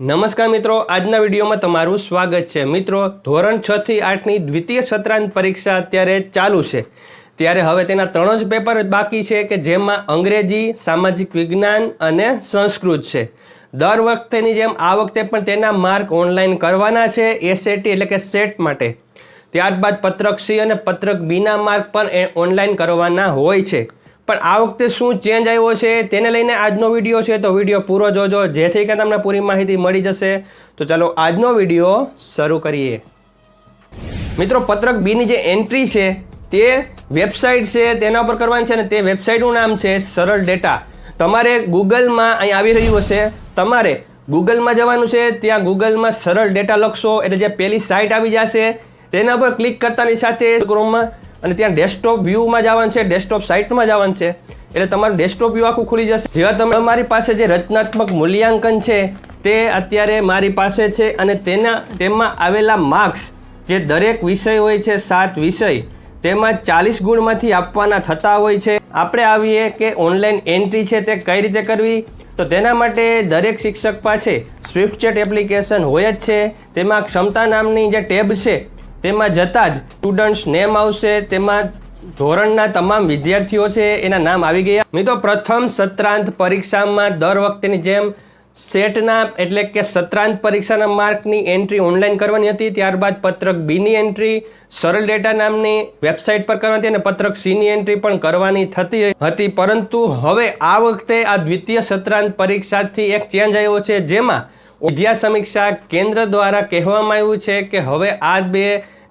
નમસ્કાર મિત્રો, આજના વિડીયોમાં તમારું સ્વાગત છે. મિત્રો, ધોરણ છ થી આઠની દ્વિતીય સત્રાંત પરીક્ષા અત્યારે ચાલુ છે. ત્યારે હવે તેના ત્રણ જ પેપર બાકી છે કે જેમાં અંગ્રેજી, સામાજિક વિજ્ઞાન અને સંસ્કૃત છે. દર વખતેની જેમ આ વખતે પણ તેના માર્ક ઓનલાઈન કરવાના છે એસએટી એટલે કે સેટ માટે. ત્યારબાદ પત્રક સી અને પત્રક બીના માર્ક પણ ઓનલાઈન કરવાના હોય છે. પણ આ વખતે શું ચેન્જ આવ્યો છે તેને લઈને આજનો વીડિયો છે, તો વીડિયો પૂરો જોજો. જેથી કે તમને પૂરી માહિતી મળી જશે. તો ચાલો આજનો વીડિયો શરૂ કરીએ. મિત્રો, પત્રક બીની જે એન્ટ્રી છે, તે વેબસાઇટ છે, તેના પર કરવાની છે અને તે વેબસાઇટનું નામ છે સરળ ડેટા તમારે ગૂગલમાં અહીં આવી રહ્યું હશે. તમારે ગૂગલમાં જવાનું છે, ત્યાં ગૂગલમાં સરળ ડેટા લખશો. એટલે જે પેલી સાઇટ આવી જશે, તેના પર ક્લિક કરતાની સાથે ક્રોમમાં અને ત્યાં ડેસ્કટોપ વ્યૂમાં જવાનું છે ડેસ્કટોપ સાઇટમાં જવાનું છે. એટલે તમારું ડેસ્કટોપ વ્યૂ આખું ખુલી જશે. જેવા તમે મારી પાસે જે રચનાત્મક મૂલ્યાંકન છે, તે અત્યારે મારી પાસે છે અને તેના, તેમાં આવેલા માર્ક્સ જે દરેક વિષય હોય છે, સાત વિષય, તેમાં ચાલીસ ગુણમાંથી આપવાના થતા હોય છે. આપણે આવીએ કે ઓનલાઈન એન્ટ્રી છે તે કઈ રીતે કરવી? તો તેના માટે દરેક શિક્ષક પાસે સ્વિફ્ટ ચેટ એપ્લિકેશન હોય જ છે. તેમાં ક્ષમતા નામની જે ટેબ છે તેમાં જતાં જ સ્ટુડન્ટ્સ નેમ આવશે, તેમાં ધોરણના તમામ વિદ્યાર્થીઓ છે, એના નામ આવી ગયા. મિત્રો, પ્રથમ સત્રાંત પરીક્ષામાં દર વખતેની જેમ સેટના એટલે કે સત્રાંત પરીક્ષાના માર્કની એન્ટ્રી ઓનલાઈન કરવાની હતી. ત્યારબાદ પત્રક બીની એન્ટ્રી સરળ ડેટા નામની વેબસાઇટ પર કરવાની હતી અને પત્રક સીની એન્ટ્રી પણ કરવાની થતી હતી. પરંતુ હવે આ વખતે આ દ્વિતીય સત્રાંત પરીક્ષાથી એક ચેન્જ આવ્યો છે, જેમાં વિદ્યા સમીક્ષા કેન્દ્ર દ્વારા કહેવામાં આવ્યું છે કે હવે આ બે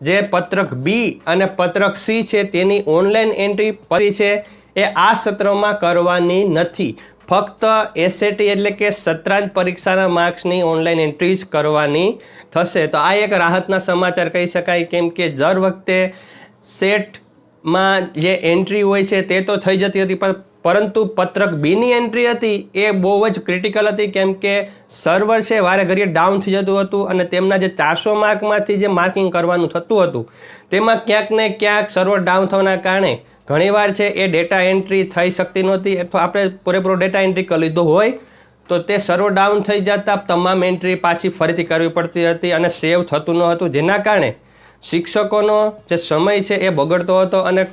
જે પત્રક બી અને પત્રક સી છે તેની ઓનલાઈન એન્ટ્રી પરી છે એ આ સત્રમાં કરવાની નથી. ફક્ત એસએટી એટલે કે સત્રાંત પરીક્ષાના માર્ક્સની ઓનલાઈન એન્ટ્રી જ કરવાની થશે. તો આ એક રાહતના સમાચાર કહી શકાય કેમ કે દર વખતે સેટમાં જે એન્ટ્રી હોય છે તે તો થઈ જતી હતી, પણ પરંતુ પત્રક બીની એન્ટ્રી હતી એ બહુ જ ક્રિટિકલ હતી કેમ કે સર્વર છે વારે ઘડીએ ડાઉન થઈ જતું હતું અને તેમના જે ચારસો માર્કમાંથી જે માર્કિંગ કરવાનું થતું હતું, તેમાં ક્યાંક ને ક્યાંક સર્વર ડાઉન થવાના કારણે ઘણીવાર છે એ ડેટા એન્ટ્રી થઈ શકતી નહોતી અથવા આપણે પૂરેપૂરો ડેટા એન્ટ્રી કરી લીધો હોય, તો તે સર્વર ડાઉન થઈ જતાં તમામ એન્ટ્રી પાછી ફરીથી કરવી પડતી હતી અને સેવ થતું ન હતું. જેના કારણે શિક્ષકોનો જે સમય છે એ બગડતો હતો અને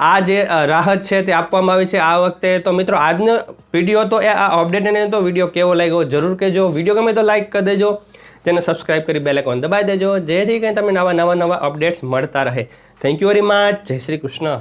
આ જે રાહત છે તે આપવામાં આવી છે. આ વખતે તો મિત્રો આજનો વીડિયો તો એ આ અપડેટ તો વીડિયો કેવો લાગ્યો જરૂર કહેજો. વીડિયો ગમે તો લાઈક કરી દેજો. તેને સબસ્ક્રાઇબ કરી બેલેકોન દબાવી દેજો. જેથી કંઈ તમે નવા નવા નવા અપડેટ્સ મળતા રહે. થેન્ક યુ વેરી મચ જય શ્રી કૃષ્ણ.